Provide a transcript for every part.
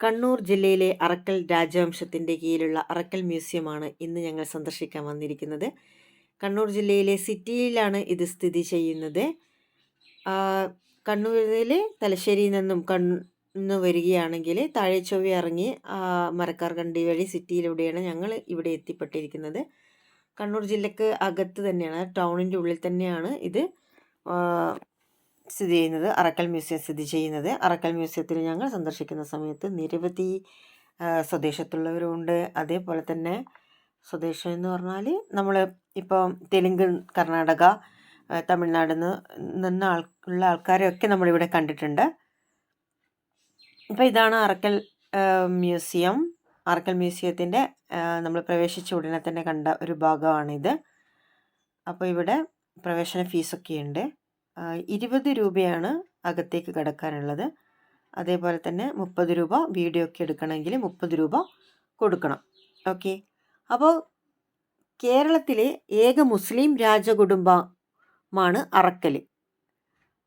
കണ്ണൂർ ജില്ലയിലെ അറക്കൽ രാജവംശത്തിന്റെ കീഴിലുള്ള അറക്കൽ മ്യൂസിയമാണ് ഇന്ന് ഞങ്ങൾ സന്ദർശിക്കാൻ വന്നിരിക്കുന്നത്. കണ്ണൂർ ജില്ലയിലെ സിറ്റിയിലാണ് ഇത് സ്ഥിതി ചെയ്യുന്നത്. കണ്ണൂരിൽ തലശ്ശേരിയിൽ നിന്നും കണ്ണു വരികയാണെങ്കിൽ താഴെ ചൊവ്വി ഇറങ്ങി മരക്കാർ കണ്ടി വഴി സിറ്റിയിലൂടെയാണ് ഞങ്ങൾ ഇവിടെ എത്തിപ്പെട്ടിരിക്കുന്നത്. കണ്ണൂർ ജില്ലയ്ക്ക് അകത്ത് തന്നെയാണ് ടൗണിന്റെ ഉള്ളിൽ തന്നെയാണ് ഇത്. സ്ഥിതി ചെയ്യുന്നത് അറക്കൽ മ്യൂസിയം സ്ഥിതി ചെയ്യുന്നത്. അറക്കൽ മ്യൂസിയത്തിൽ ഞങ്ങൾ സന്ദർശിക്കുന്ന സമയത്ത് നിരവധി സ്വദേശത്തുള്ളവരുണ്ട്. അതേപോലെ തന്നെ സ്വദേശം എന്ന് പറഞ്ഞാൽ നമ്മൾ ഇപ്പോൾ തെലുങ്ക് കർണാടക തമിഴ്നാട് നിന്ന് ആൾ ഉള്ള ആൾക്കാരെയൊക്കെ നമ്മളിവിടെ കണ്ടിട്ടുണ്ട്. ഇപ്പോൾ ഇതാണ് അറക്കൽ മ്യൂസിയം. അറക്കൽ മ്യൂസിയത്തിന്റെ നമ്മൾ പ്രവേശിച്ച ഉടനെ തന്നെ കണ്ട ഒരു ഭാഗമാണിത്. അപ്പോൾ ഇവിടെ പ്രവേശന ഫീസൊക്കെ ഉണ്ട് ഇരുപത് രൂപയാണ് അകത്തേക്ക് കിടക്കാനുള്ളത്. അതേപോലെ തന്നെ മുപ്പത് രൂപ വീഡിയോ ഒക്കെ എടുക്കണമെങ്കിൽ മുപ്പത് രൂപ കൊടുക്കണം. ഓക്കെ. അപ്പോൾ കേരളത്തിലെ ഏക മുസ്ലിം രാജകുടുംബമാണ് അറക്കൽ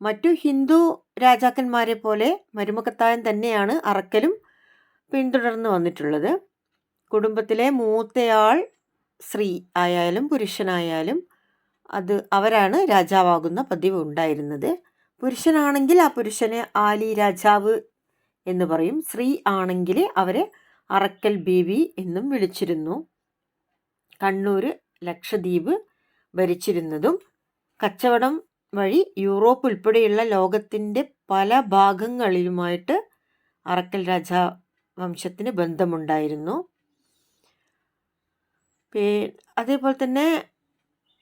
മറ്റു ഹിന്ദു രാജാക്കന്മാരെ പോലെ മരുമക്കത്തായൻ തന്നെയാണ് അറക്കലും പിന്തുടർന്ന് വന്നിട്ടുള്ളത്. കുടുംബത്തിലെ മൂത്തയാൾ സ്ത്രീ ആയാലും പുരുഷനായാലും അത് അവരാണ് രാജാവാകുന്ന പതിവ് ഉണ്ടായിരുന്നത്. പുരുഷനാണെങ്കിൽ ആ പുരുഷനെ ആലി രാജാവ് എന്ന് പറയും. സ്ത്രീ ആണെങ്കിൽ അവരെ അറക്കൽ ബീവി എന്നും വിളിച്ചിരുന്നു. കണ്ണൂർ ലക്ഷദ്വീപ് ഭരിച്ചിരുന്നതും കച്ചവടം വഴി യൂറോപ്പ് ഉൾപ്പെടെയുള്ള ലോകത്തിന്റെ പല ഭാഗങ്ങളിലുമായിട്ട് അറക്കൽ രാജ വംശത്തിന് ബന്ധമുണ്ടായിരുന്നു. അതേപോലെ തന്നെ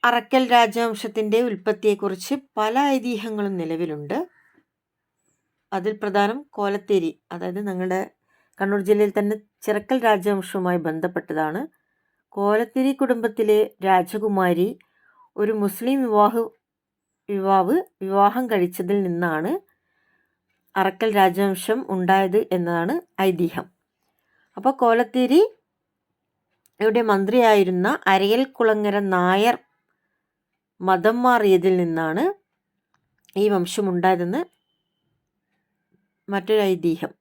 അറക്കൽ രാജവംശത്തിന്റെ ഉൽപ്പത്തിയെക്കുറിച്ച് പല ഐതിഹ്യങ്ങളും നിലവിലുണ്ട്. അതിൽ പ്രധാനം കോലത്തേരി അതായത് ഞങ്ങളുടെ കണ്ണൂർ ജില്ലയിൽ തന്നെ ചിറക്കൽ രാജവംശവുമായി ബന്ധപ്പെട്ടതാണ്. കോലത്തേരി കുടുംബത്തിലെ രാജകുമാരി ഒരു മുസ്ലിം വിവാഹ യുവാവ് വിവാഹം കഴിച്ചതിൽ നിന്നാണ് അറക്കൽ രാജവംശം ഉണ്ടായത് എന്നതാണ് ഐതിഹ്യം. അപ്പോൾ കോലത്തേരി യുടെ മന്ത്രിയായിരുന്ന അരയൽ കുളങ്ങര നായർ മതം മാറിയതിൽ നിന്നാണ് ഈ വംശമുണ്ടായതെന്ന് മറ്റൊരു ഐതിഹ്യം.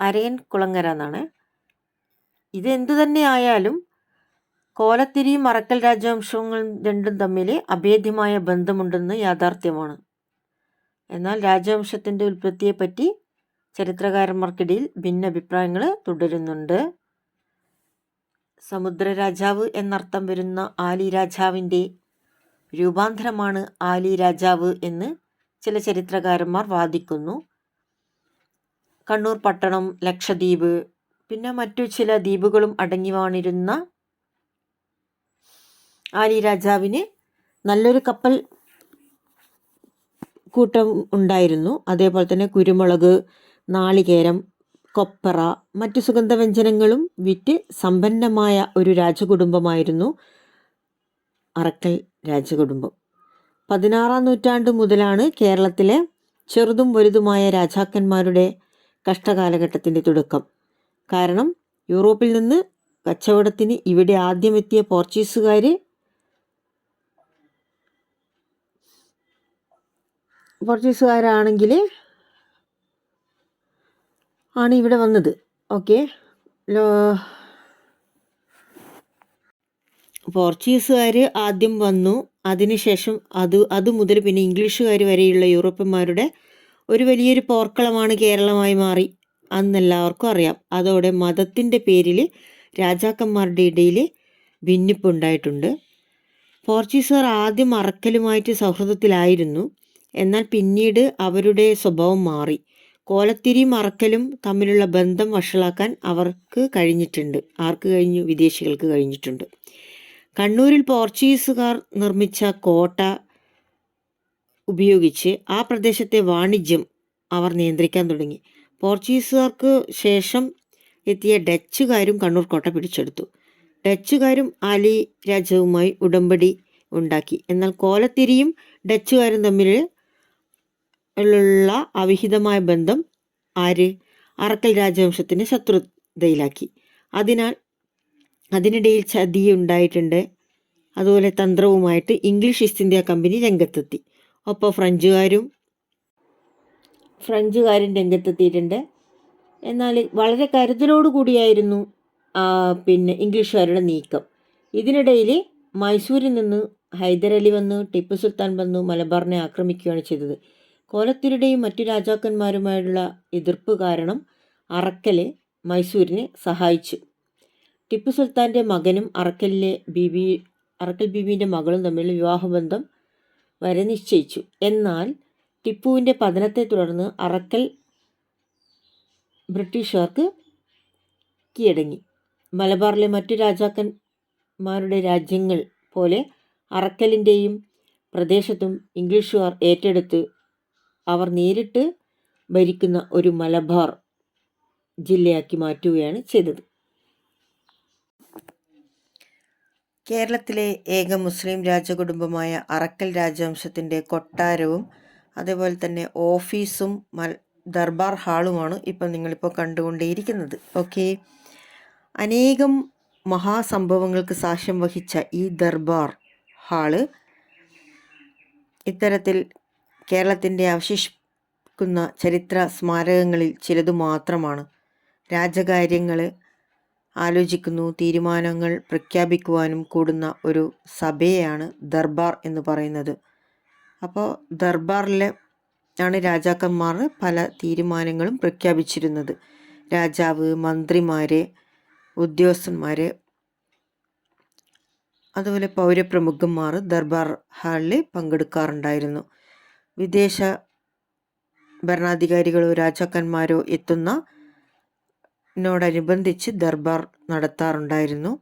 അരയൻ കുളങ്ങര എന്നാണ്. ഇത് എന്തു തന്നെ ആയാലും കോലത്തിരിയും മറക്കൽ രാജവംശങ്ങളും രണ്ടും തമ്മിൽ അഭേദ്യമായ ബന്ധമുണ്ടെന്ന് യാഥാർത്ഥ്യമാണ്. എന്നാൽ രാജവംശത്തിന്റെ ഉൽപ്പത്തിയെപ്പറ്റി ചരിത്രകാരന്മാർക്കിടയിൽ ഭിന്ന അഭിപ്രായങ്ങൾ തുടരുന്നുണ്ട്. സമുദ്ര രാജാവ് എന്നർത്ഥം വരുന്ന ആലി രാജാവിന്റെ രൂപാന്തരമാണ് ആലി രാജാവ് എന്ന് ചില ചരിത്രകാരന്മാർ വാദിക്കുന്നു. കണ്ണൂർ പട്ടണം ലക്ഷദ്വീപ് പിന്നെ മറ്റു ചില ദ്വീപുകളും അടങ്ങി വാണിരുന്ന ആലി രാജാവിന് നല്ലൊരു കപ്പൽ കൂട്ടം ഉണ്ടായിരുന്നു. അതേപോലെ തന്നെ കുരുമുളക് നാളികേരം കൊപ്പറ മറ്റു സുഗന്ധവ്യഞ്ജനങ്ങളും വിറ്റ് സമ്പന്നമായ ഒരു രാജകുടുംബമായിരുന്നു. അറക്കൽ രാജകുടുംബം. പതിനാറാം നൂറ്റാണ്ട് മുതലാണ് കേരളത്തിലെ ചെറുതും വലുതുമായ രാജാക്കന്മാരുടെ കഷ്ടകാലഘട്ടത്തിന്റെ തുടക്കം. കാരണം യൂറോപ്പിൽ നിന്ന് കച്ചവടത്തിന് ഇവിടെ ആദ്യമെത്തിയ പോർച്ചുഗീസുകാർ പോർച്ചുഗീസുകാരാണെങ്കിൽ ആണ് ഇവിടെ വന്നത്. ഓക്കെ. പോർച്ചുഗീസുകാർ ആദ്യം വന്നു. അതിനുശേഷം അത് അത് മുതൽ പിന്നെ ഇംഗ്ലീഷുകാർ വരെയുള്ള യൂറോപ്യന്മാരുടെ ഒരു വലിയൊരു പോർക്കളമാണ് കേരളമായി മാറി അന്നെല്ലാവർക്കും അറിയാം. അതോടെ മതത്തിന്റെ പേരിൽ രാജാക്കന്മാരുടെ ഇടയിൽ ഭിന്നിപ്പുണ്ടായിട്ടുണ്ട് പോർച്ചുഗീസുകാർ ആദ്യം അറക്കലുമായിട്ട് സൗഹൃദത്തിലായിരുന്നു. എന്നാൽ പിന്നീട് അവരുടെ സ്വഭാവം മാറി. കോലത്തിരിയും അറക്കലും തമ്മിലുള്ള ബന്ധം വഷളാക്കാൻ അവർക്ക് കഴിഞ്ഞിട്ടുണ്ട്. ആർക്ക് കഴിഞ്ഞു? വിദേശികൾക്ക് കഴിഞ്ഞിട്ടുണ്ട്. കണ്ണൂരിൽ പോർച്ചുഗീസുകാർ നിർമ്മിച്ച കോട്ട ഉപയോഗിച്ച് ആ പ്രദേശത്തെ വാണിജ്യം അവർ നിയന്ത്രിക്കാൻ തുടങ്ങി. പോർച്ചുഗീസുകാർക്ക് ശേഷം എത്തിയ ഡച്ചുകാരും കണ്ണൂർ കോട്ട പിടിച്ചെടുത്തു. ഡച്ചുകാരും അലി രാജാവുമായി ഉടമ്പടി ഉണ്ടാക്കി. എന്നാൽ കോലത്തിരിയും ഡച്ചുകാരും തമ്മിൽ ഉള്ള അവിഹിതമായ ബന്ധം ആര്? അറക്കൽ രാജവംശത്തിന് ശത്രുതയിലാക്കി. അതിനാൽ അതിനിടയിൽ ചതിയുണ്ടായിട്ടുണ്ട്. അതുപോലെ തന്ത്രവുമായിട്ട് ഇംഗ്ലീഷ് ഈസ്റ്റ് ഇന്ത്യ കമ്പനി രംഗത്തെത്തി. ഒപ്പം ഫ്രഞ്ചുകാരും ഫ്രഞ്ചുകാരും രംഗത്തെത്തിയിട്ടുണ്ട്. എന്നാൽ വളരെ കരുതലോടു കൂടിയായിരുന്നു പിന്നെ ഇംഗ്ലീഷുകാരുടെ നീക്കം. ഇതിനിടയിൽ മൈസൂരിൽ നിന്ന് ഹൈദരലി വന്ന് ടിപ്പു സുൽത്താൻ വന്നു മലബാറിനെ ആക്രമിക്കുകയാണ് ചെയ്തത്. കോലത്തിരുടെയും മറ്റു രാജാക്കന്മാരുമായുള്ള എതിർപ്പ് കാരണം അറക്കൽ മൈസൂരിനെ സഹായിച്ചു. ടിപ്പു സുൽത്താന്റെ മകനും അറക്കലിലെ ബിബി അറക്കൽ ബിബിന്റെ മകളും തമ്മിൽ വിവാഹബന്ധം വരെ നിശ്ചയിച്ചു. എന്നാൽ ടിപ്പുവിന്റെ പതനത്തെ തുടർന്ന് അറക്കൽ ബ്രിട്ടീഷുകാർക്ക് കീഴടങ്ങി. മലബാറിലെ മറ്റു രാജാക്കന്മാരുടെ രാജ്യങ്ങൾ പോലെ അറക്കലിന്റെയും പ്രദേശത്തും ഇംഗ്ലീഷുകാർ ഏറ്റെടുത്ത് അവർ നേരിട്ട് ഭരിക്കുന്ന ഒരു മലബാർ ജില്ലയാക്കി മാറ്റുകയാണ് ചെയ്തത്. കേരളത്തിലെ ഏക മുസ്ലിം രാജകുടുംബമായ അറക്കൽ രാജവംശത്തിന്റെ കൊട്ടാരവും അതേപോലെ തന്നെ ഓഫീസും മൽ ദർബാർ ഹാളുമാണ് ഇപ്പം നിങ്ങളിപ്പോൾ കണ്ടുകൊണ്ടേയിരിക്കുന്നത്. ഓക്കെ? അനേകം മഹാസംഭവങ്ങൾക്ക് സാക്ഷ്യം വഹിച്ച ഈ ദർബാർ ഹാൾ ഇത്തരത്തിൽ കേരളത്തിന്റെ അവശേഷിക്കുന്ന ചരിത്ര സ്മാരകങ്ങളിൽ ചിലതു മാത്രമാണ്. രാജകാര്യങ്ങൾ ആലോചിക്കുന്നു. തീരുമാനങ്ങൾ പ്രഖ്യാപിക്കുവാനും കൂടുന്ന ഒരു സഭയാണ് ദർബാർ എന്ന് പറയുന്നത്. അപ്പോൾ ദർബാറിലെ ആണ് രാജാക്കന്മാർ പല തീരുമാനങ്ങളും പ്രഖ്യാപിച്ചിരുന്നത്. രാജാവ് മന്ത്രിമാരെ ഉദ്യോഗസ്ഥന്മാർ അതുപോലെ പൗരപ്രമുഖന്മാർ ദർബാർ ഹാളിൽ പങ്കെടുക്കാറുണ്ടായിരുന്നു. വിദേശ ഭരണാധികാരികളോ രാജാക്കന്മാരോ എത്തുന്ന നോടനുബന്ധിച്ച് ദർബാർ നടത്താറുണ്ടായിരുന്നു.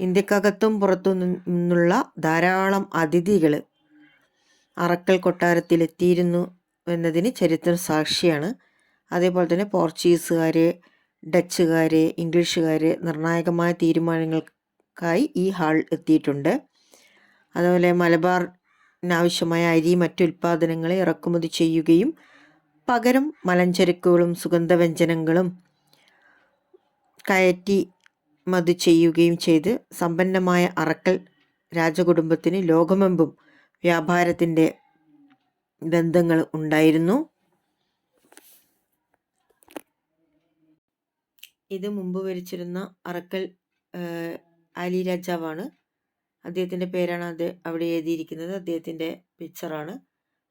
ഇന്ത്യക്കകത്തും പുറത്തു നിന്നുള്ള ധാരാളം അതിഥികൾ അറക്കൽ കൊട്ടാരത്തിലെത്തിയിരുന്നു എന്നതിന് ചരിത്രം സാക്ഷിയാണ്. അതേപോലെ തന്നെ പോർച്ചുഗീസുകാർ ഡച്ചുകാർ ഇംഗ്ലീഷുകാർ നിർണായകമായ തീരുമാനങ്ങൾക്കായി ഈ ഹാൾ എത്തിയിട്ടുണ്ട്. അതുപോലെ മലബാറിനാവശ്യമായ അരി മറ്റു ഉൽപ്പാദനങ്ങളെ ഇറക്കുമതി ചെയ്യുകയും പകരം മലഞ്ചരക്കുകളും സുഗന്ധവ്യഞ്ജനങ്ങളും കയറ്റി മതി ചെയ്യുകയും ചെയ്ത് സമ്പന്നമായ അറക്കൽ രാജകുടുംബത്തിന് ലോകമെമ്പും വ്യാപാരത്തിന്റെ ബന്ധങ്ങൾ ഉണ്ടായിരുന്നു. ഇത് മുമ്പ് ഭരിച്ചിരുന്ന അറക്കൽ അലി രാജാവാണ്. അദ്ദേഹത്തിന്റെ പേരാണ് അത് അവിടെ എഴുതിയിരിക്കുന്നത്. അദ്ദേഹത്തിന്റെ പിക്ചറാണ്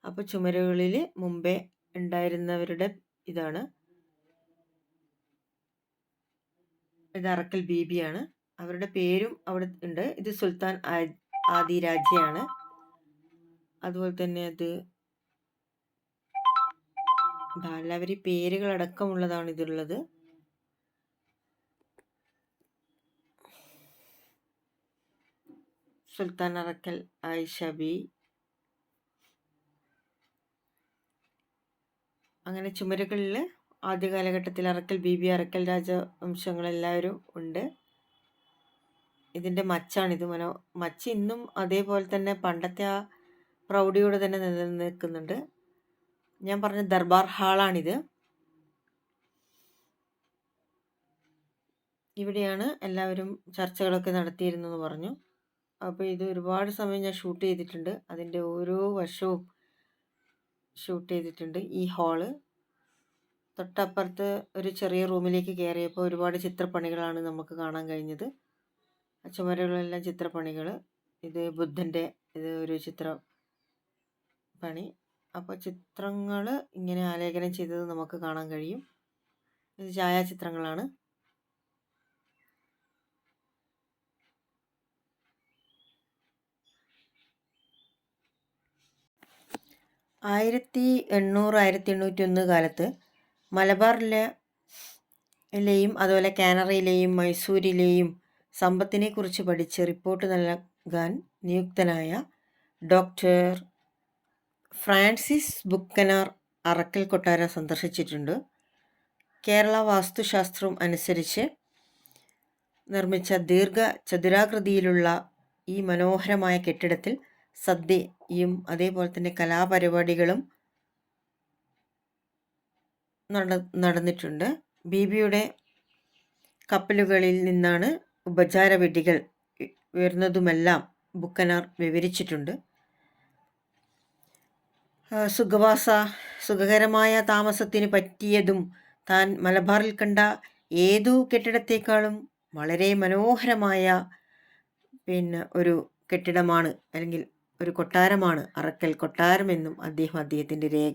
അപ്പോൾ ചുമരുകളിൽ മുമ്പേ ഉണ്ടായിരുന്നവരുടെ ഇതാണ്. ഇത് അറക്കൽ ബീബിയാണ്. അവരുടെ പേരും അവിടെ ഉണ്ട്. ഇത് സുൽത്താൻ ആദി രാജ്യമാണ് അതുപോലെ തന്നെ അത് എല്ലാവരും പേരുകളടക്കമുള്ളതാണ് ഇതിലുള്ളത്. സുൽത്താൻ അറക്കൽ ആയിഷബി അങ്ങനെ ചുമരുകളിൽ ആദ്യ കാലഘട്ടത്തിൽ അറക്കൽ ബി ബി അറക്കൽ രാജവംശങ്ങളെല്ലാവരും ഉണ്ട്. ഇതിന്റെ മച്ചാണിത് മനോ മച്ച് ഇന്നും അതേപോലെ തന്നെ പണ്ടത്തെ ആ പ്രൗഢിയോടെ തന്നെ നിലനിൽക്കുന്നുണ്ട്. ഞാൻ പറഞ്ഞ ദർബാർ ഹാളാണിത്. ഇവിടെയാണ് എല്ലാവരും ചർച്ചകളൊക്കെ നടത്തിയിരുന്നെന്ന് പറഞ്ഞു. അപ്പോൾ ഇത് ഒരുപാട് സമയം ഞാൻ ഷൂട്ട് ചെയ്തിട്ടുണ്ട്. അതിന്റെ ഓരോ വശവും ഷൂട്ട് ചെയ്തിട്ടുണ്ട് ഈ ഹാൾ. തൊട്ടപ്പുറത്ത് ഒരു ചെറിയ റൂമിലേക്ക് കയറിയപ്പോൾ ഒരുപാട് ചിത്രപ്പണികളാണ് നമുക്ക് കാണാൻ കഴിഞ്ഞത്. ചുമരുകളെല്ലാം ചിത്രപ്പണികൾ ഇത് ബുദ്ധന്റെ ഇത് ഒരു ചിത്ര പണി അപ്പോൾ ചിത്രങ്ങൾ ഇങ്ങനെ ആലേഖനം ചെയ്തത് നമുക്ക് കാണാൻ കഴിയും. ഇത് ഛായാചിത്രങ്ങളാണ്. ആയിരത്തി എണ്ണൂറ് ആയിരത്തി എണ്ണൂറ്റി ഒന്ന് കാലത്ത് മലബാറിലെ ലെയും അതുപോലെ കാനറയിലെയും മൈസൂരിലെയും സമ്പത്തിനെക്കുറിച്ച് പഠിച്ച് റിപ്പോർട്ട് നൽകാൻ നിയുക്തനായ ഡോക്ടർ ഫ്രാൻസിസ് ബുക്കനാർ അറക്കൽ കൊട്ടാരം സന്ദർശിച്ചിട്ടുണ്ട്. കേരള വാസ്തുശാസ്ത്രം അനുസരിച്ച് നിർമ്മിച്ച ദീർഘ ചതുരാകൃതിയിലുള്ള ഈ മനോഹരമായ കെട്ടിടത്തിൽ സദ്യയും അതേപോലെ തന്നെ കലാപരിപാടികളും നട നടന്നിട്ടുണ്ട്. ബീബിയുടെ കപ്പലുകളിൽ നിന്നാണ് ഉപചാര വെടികൾ ഉയർന്നതുമെല്ലാം ബുക്കനാർ വിവരിച്ചിട്ടുണ്ട്. സുഖവാസ സുഖകരമായ താമസത്തിന് പറ്റിയതും താൻ മലബാറിൽ കണ്ട ഏതു കെട്ടിടത്തേക്കാളും വളരെ മനോഹരമായ പിന്നെ ഒരു കെട്ടിടമാണ്. അല്ലെങ്കിൽ ഒരു കൊട്ടാരമാണ്. അറക്കൽ കൊട്ടാരമെന്നും അദ്ദേഹം അദ്ദേഹത്തിന്റെ രേഖ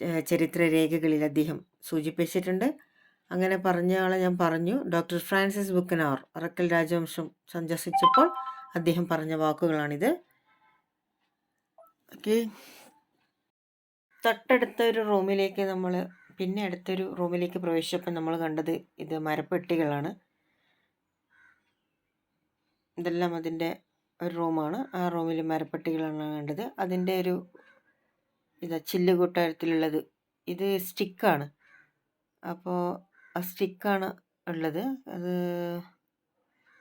ചരിത്ര രേഖകളിൽ അദ്ദേഹം സൂചിപ്പിച്ചിട്ടുണ്ട്. അങ്ങനെ പറഞ്ഞ ആളെ ഞാൻ പറഞ്ഞു. ഡോക്ടർ ഫ്രാൻസിസ് ബുക്കനാർ അറക്കൽ രാജവംശം സന്ദർശിച്ചപ്പോൾ അദ്ദേഹം പറഞ്ഞ വാക്കുകളാണിത്. ഓക്കെ. തൊട്ടടുത്ത ഒരു റൂമിലേക്ക് നമ്മൾ പിന്നെ അടുത്തൊരു റൂമിലേക്ക് പ്രവേശിച്ചപ്പോൾ നമ്മൾ കണ്ടത് ഇത് മരപ്പെട്ടികളാണ്. ഇതെല്ലാം അതിന്റെ ഒരു റൂമാണ്. ആ റൂമിൽ മരപ്പെട്ടികളാണ് കണ്ടത്. അതിന്റെ ഒരു ഇതാ ചില്ല് കൊട്ടാരത്തിലുള്ളത്. ഇത് സ്റ്റിക്കാണ്. അപ്പോൾ ആ സ്റ്റിക്കാണ് ഉള്ളത്. അത്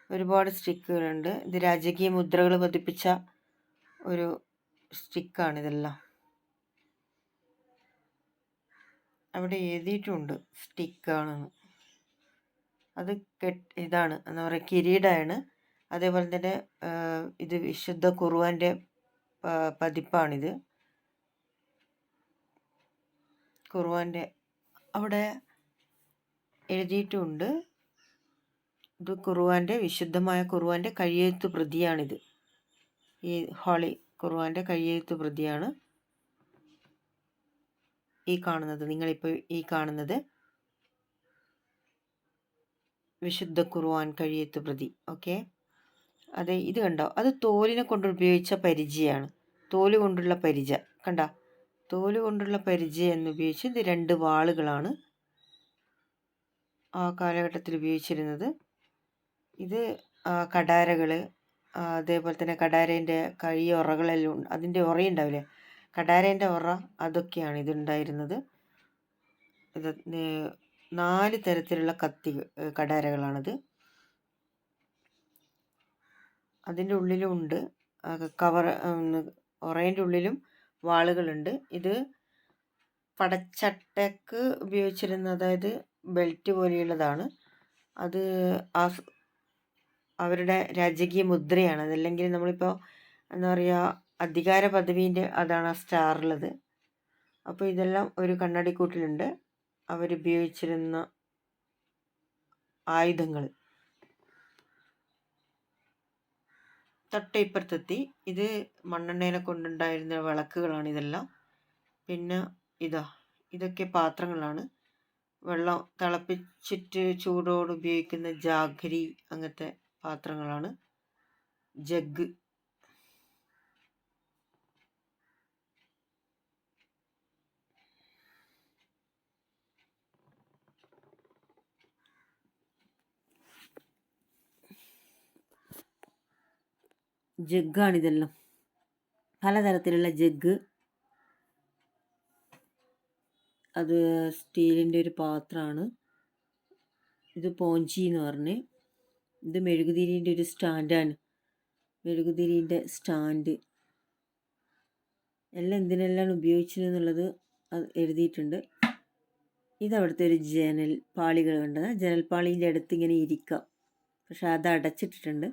ഒരുപാട് സ്റ്റിക്കുകളുണ്ട്. ഇത് രാജകീയ മുദ്രകൾ പതിപ്പിച്ച ഒരു സ്റ്റിക്കാണ് ഇതെല്ലാം. അവിടെ എഴുതിയിട്ടുണ്ട് സ്റ്റിക്കാണെന്ന്. അത് കെട്ട് ഇതാണ്. എന്താ പറയുക കിരീടമാണ് അതേപോലെ തന്നെ ഇത് വിശുദ്ധ കുറുവാന്റെ പതിപ്പാണിത്. കുറുവാന്റെ അവിടെ എഴുതിയിട്ടുണ്ട്. ഇത് കുറുവാന്റെ വിശുദ്ധമായ കുറുവാന്റെ കഴിയെഴുത്ത് പ്രതിയാണിത്. ഈ ഹോളി കുറുവാന്റെ കഴിയെഴുത്ത് പ്രതിയാണ് ഈ കാണുന്നത്. നിങ്ങളിപ്പോൾ ഈ കാണുന്നത് വിശുദ്ധ കുറുവാൻ കഴിയെഴുത്ത് പ്രതി. ഓക്കെ? അതെ ഇത് കണ്ടോ? അത് തോലിനെ കൊണ്ട് ഉപയോഗിച്ച പരിചയമാണ് തോൽ കൊണ്ടുള്ള പരിച. കണ്ട? തോൽ കൊണ്ടുള്ള പരിചയം എന്നുപയോഗിച്ച് ഇത് രണ്ട് വാളുകളാണ് ആ കാലഘട്ടത്തിൽ ഉപയോഗിച്ചിരുന്നത്. ഇത് കടാരകൾ അതേപോലെ തന്നെ കടാരേന്റെ കഴി ഉറകളെല്ലാം അതിന്റെ ഉറയുണ്ടാവില്ലേ കടാരേന്റെ ഉറ അതൊക്കെയാണ് ഇതുണ്ടായിരുന്നത്. ഇത് നാല് തരത്തിലുള്ള കത്തി കടാരകളാണത്. അതിന്റെ ഉള്ളിലും ഉണ്ട്. കവർ ഉറേന്റെ ഉള്ളിലും വാളുകളുണ്ട്. ഇത് പടച്ചട്ടക്ക് ഉപയോഗിച്ചിരുന്ന അതായത് ബെൽറ്റ് പോലെയുള്ളതാണ്. അത് ആ അവരുടെ രാജകീയ മുദ്രയാണ്. അതല്ലെങ്കിൽ നമ്മളിപ്പോൾ എന്താ പറയുക അധികാര പദവീന്റെ അതാണ് ആ സ്റ്റാറുള്ളത്. അപ്പോൾ ഇതെല്ലാം ഒരു കണ്ണാടിക്കൂട്ടിലുണ്ട്. അവരുപയോഗിച്ചിരുന്ന ആയുധങ്ങൾ. തൊട്ടിപ്പുറത്തെത്തി ഇത് മണ്ണെണ്ണയിനെ കൊണ്ടുണ്ടായിരുന്ന വിളക്കുകളാണ് ഇതെല്ലാം. പിന്നെ ഇതാ ഇതൊക്കെ പാത്രങ്ങളാണ്. വെള്ളം തിളപ്പിച്ചിട്ട് ചൂടോട് ഉപയോഗിക്കുന്ന ജാഗരി അങ്ങനത്തെ പാത്രങ്ങളാണ്. ജഗ് ജഗ്ഗാണിതെല്ലാം പലതരത്തിലുള്ള ജഗ്ഗ്. അത് സ്റ്റീലിന്റെ ഒരു പാത്രമാണ്. ഇത് പോഞ്ചി എന്ന് പറഞ്ഞ്. ഇത് മെഴുകുതിരീന്റെ ഒരു സ്റ്റാൻഡാണ്. മെഴുകുതിരീന്റെ സ്റ്റാൻഡ്. എല്ലാം എന്തിനെല്ലാം ഉപയോഗിച്ചതെന്നുള്ളത് എഴുതിയിട്ടുണ്ട്. ഇതവിടുത്തെ ഒരു ജനൽ പാളികൾ കണ്ടത്. ജനൽപ്പാളീന്റെ അടുത്ത് ഇങ്ങനെ ഇരിക്കാം. പക്ഷെ അത് അടച്ചിട്ടിട്ടുണ്ട്.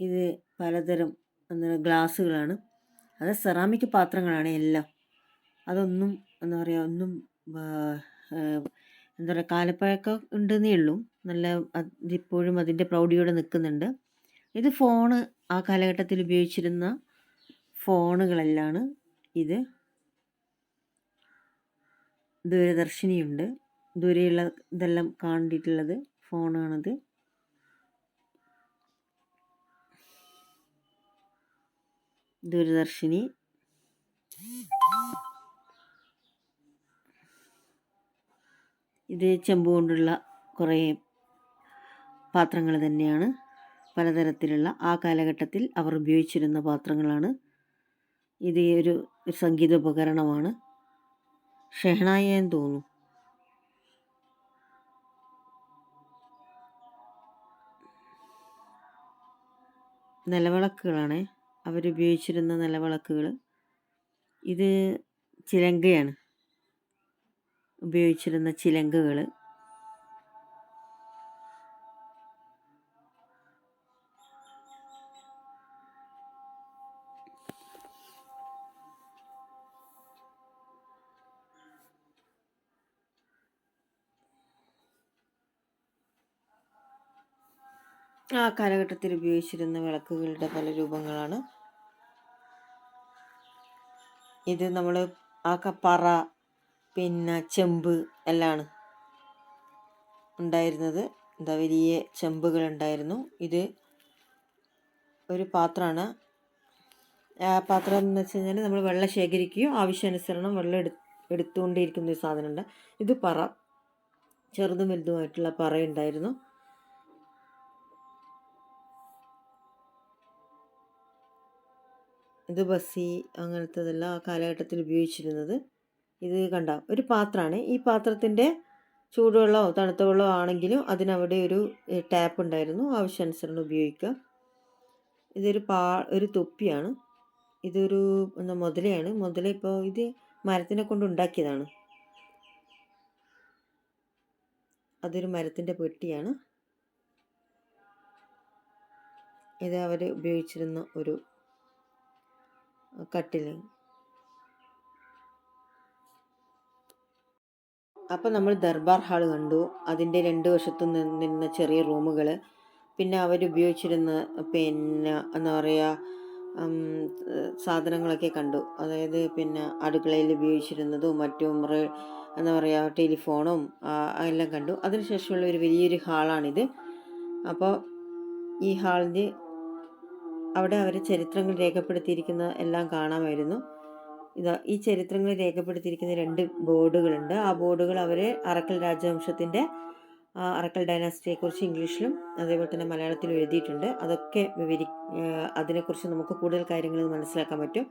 ഇത് പലതരം എന്താ ഗ്ലാസ്സുകളാണ്. അത് സെറാമിക് പാത്രങ്ങളാണ് എല്ലാം. അതൊന്നും എന്താ പറയുക ഒന്നും എന്താ പറയുക കാലപ്പഴക്കം ഉണ്ടെന്നേ ഉള്ളൂ. നല്ല ഇപ്പോഴും അതിന്റെ പ്രൗഢിയോടെ നിൽക്കുന്നുണ്ട്. ഇത് ഫോണ് ആ കാലഘട്ടത്തിൽ ഉപയോഗിച്ചിരുന്ന ഫോണുകളെല്ലാണ് ഇത്. ദൂരദർശിനിയുണ്ട്. ദൂരെയുള്ള ഇതെല്ലാം കണ്ടിട്ടുള്ളത് ഫോണാണത്. ദൂരദർശിനി. ഇത് ചെമ്പ് കൊണ്ടുള്ള കുറേ പാത്രങ്ങൾ തന്നെയാണ്. പലതരത്തിലുള്ള ആ കാലഘട്ടത്തിൽ അവർ ഉപയോഗിച്ചിരുന്ന പാത്രങ്ങളാണ്. ഇത് ഒരു സംഗീത ഉപകരണമാണ്. ഷെഹനായ എന്ന് തോന്നുന്നു. നിലവിളക്കുകളാണ്. അവരുപയോഗിച്ചിരുന്ന നിലവിളക്കുകൾ. ഇത് ചിലങ്കയാണ്. ഉപയോഗിച്ചിരുന്ന ചിലങ്കകൾ. ആ കാലഘട്ടത്തിൽ ഉപയോഗിച്ചിരുന്ന വിളക്കുകളുടെ പല രൂപങ്ങളാണ്. ഇത് നമ്മൾ ആ പറ പിന്നെ ചെമ്പ് എല്ലാമാണ് ഉണ്ടായിരുന്നത്. എന്താ വലിയ ചെമ്പുകൾ ഉണ്ടായിരുന്നു. ഇത് ഒരു പാത്രമാണ്. ആ പാത്രം എന്ന് വെച്ച് കഴിഞ്ഞാൽ നമ്മൾ വെള്ളം ശേഖരിക്കുകയും ആവശ്യാനുസരണം വെള്ളം എടു എടുത്തുകൊണ്ടിരിക്കുന്ന ഒരു സാധനമുണ്ട്. ഇത് പറ. ചെറുതും വലുതുമായിട്ടുള്ള പറയുണ്ടായിരുന്നു ഇത് ബസ്സി അങ്ങനത്തതെല്ലാം ആ കാലഘട്ടത്തിൽ ഉപയോഗിച്ചിരുന്നത്. ഇത് കണ്ട ഒരു പാത്രമാണ്. ഈ പാത്രത്തിന്റെ ചൂടുവെള്ളമോ തണുത്ത വെള്ളമോ ആണെങ്കിലും അതിനവിടെ ഒരു ടാപ്പ് ഉണ്ടായിരുന്നു. ആവശ്യാനുസരണം ഉപയോഗിക്കുക. ഇതൊരു പാ ഒരു തൊപ്പിയാണ്. ഇതൊരു എന്താ മുതലയാണ്. മുതല ഇപ്പോൾ ഇത് മരത്തിനെ കൊണ്ട് ഉണ്ടാക്കിയതാണ്. അതൊരു മരത്തിന്റെ പെട്ടിയാണ്. ഇത് അവർ ഉപയോഗിച്ചിരുന്ന ഒരു കട്ടിൽ അപ്പോൾ നമ്മൾ ദർബാർ ഹാൾ കണ്ടു. അതിന്റെ രണ്ട് വശത്തു നിന്ന ചെറിയ റൂമുകൾ പിന്നെ അവരുപയോഗിച്ചിരുന്ന പിന്നെ എന്താ പറയുക സാധനങ്ങളൊക്കെ കണ്ടു. അതായത് പിന്നെ അടുക്കളയിൽ ഉപയോഗിച്ചിരുന്നതും മറ്റും എന്താ പറയുക ടെലിഫോണും എല്ലാം കണ്ടു. അതിനുശേഷമുള്ള ഒരു വലിയൊരു ഹാളാണിത്. അപ്പോൾ ഈ ഹാളിന്റെ അവിടെ അവർ ചരിത്രങ്ങൾ രേഖപ്പെടുത്തിയിരിക്കുന്ന എല്ലാം കാണാമായിരുന്നു. ഇതാ ഈ ചരിത്രങ്ങൾ രേഖപ്പെടുത്തിയിരിക്കുന്ന രണ്ട് ബോർഡുകളുണ്ട്. ആ ബോർഡുകൾ അവർ അറക്കൽ രാജവംശത്തിന്റെ അറക്കൽ ഡൈനാസ്റ്റിയെക്കുറിച്ച് ഇംഗ്ലീഷിലും അതേപോലെ തന്നെ മലയാളത്തിലും എഴുതിയിട്ടുണ്ട്. അതൊക്കെ വിവരി അതിനെക്കുറിച്ച് നമുക്ക് കൂടുതൽ കാര്യങ്ങൾ മനസ്സിലാക്കാൻ പറ്റും.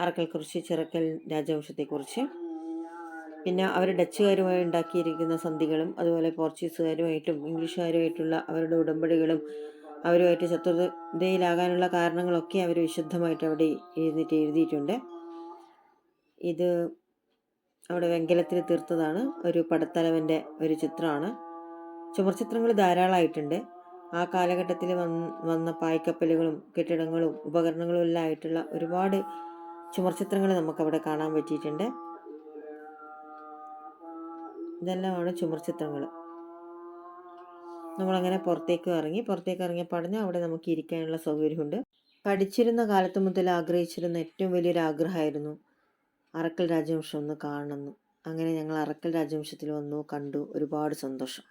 അറക്കൽക്കുറിച്ച് ചിറക്കൽ രാജവംശത്തെക്കുറിച്ച്. പിന്നെ അവർ ഡച്ചുകാരുമായി ഉണ്ടാക്കിയിരിക്കുന്ന സന്ധികളും അതുപോലെ പോർച്ചുഗീസുകാരുമായിട്ടും ഇംഗ്ലീഷുകാരുമായിട്ടുള്ള അവരുടെ ഉടമ്പടികളും അവരുമായിട്ട് ശത്രുതയിലാകാനുള്ള കാരണങ്ങളൊക്കെ അവർ വിശുദ്ധമായിട്ട് അവിടെ എഴുന്നിട്ട് എഴുതിയിട്ടുണ്ട്. ഇത് അവിടെ വെങ്കലത്തിൽ തീർത്തതാണ്. ഒരു പടത്തലവന്റെ ഒരു ചിത്രമാണ്. ചുമർചിത്രങ്ങൾ ധാരാളമായിട്ടുണ്ട്. ആ കാലഘട്ടത്തിൽ വന്ന് വന്ന പായ്ക്കപ്പലുകളും കെട്ടിടങ്ങളും ഉപകരണങ്ങളും എല്ലാം ആയിട്ടുള്ള ഒരുപാട് ചുമർചിത്രങ്ങൾ നമുക്കവിടെ കാണാൻ പറ്റിയിട്ടുണ്ട്. ഇതെല്ലാമാണ് ചുമർചിത്രങ്ങൾ നമ്മളങ്ങനെ പുറത്തേക്ക് ഇറങ്ങി പുറത്തേക്ക് ഇറങ്ങി പടഞ്ഞ് അവിടെ നമുക്ക് ഇരിക്കാനുള്ള സൗകര്യമുണ്ട്. പഠിച്ചിരുന്ന കാലത്ത് മുതൽ ആഗ്രഹിച്ചിരുന്ന ഏറ്റവും വലിയൊരു ആഗ്രഹമായിരുന്നു അറക്കൽ രാജവംശം ഒന്ന് കാണണമെന്ന് അങ്ങനെ ഞങ്ങൾ അറക്കൽ രാജവംശത്തിൽ വന്നു കണ്ടു ഒരുപാട് സന്തോഷം.